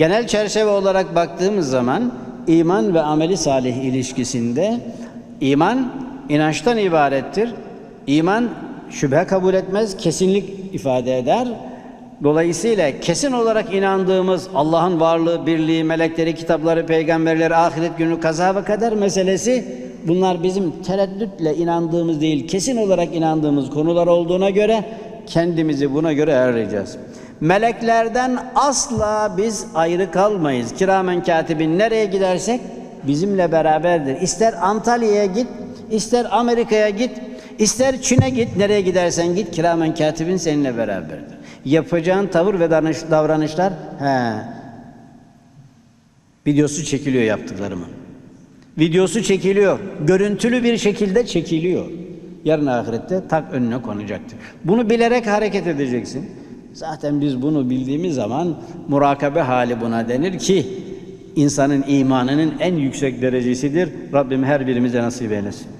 Genel çerçeve olarak baktığımız zaman iman ve ameli salih ilişkisinde iman inançtan ibarettir. İman şüphe kabul etmez, kesinlik ifade eder. Dolayısıyla kesin olarak inandığımız Allah'ın varlığı, birliği, melekleri, kitapları, peygamberleri, ahiret günü, kaza ve kader meselesi bunlar bizim tereddütle inandığımız değil, kesin olarak inandığımız konular olduğuna göre kendimizi buna göre ayarlayacağız. Meleklerden asla biz ayrı kalmayız. Kiramen katibin nereye gidersek bizimle beraberdir. İster Antalya'ya git, ister Amerika'ya git, ister Çin'e git, nereye gidersen git kiramen katibin seninle beraberdir. Yapacağın tavır ve davranış- davranışlar he, videosu çekiliyor yaptıklarımın. Videosu çekiliyor. Görüntülü bir şekilde çekiliyor. Yarın ahirette tak önüne konacaktır. Bunu bilerek hareket edeceksin. Zaten biz bunu bildiğimiz zaman murakabe hali buna denir ki insanın imanının en yüksek derecesidir. Rabbim her birimize nasip eylesin.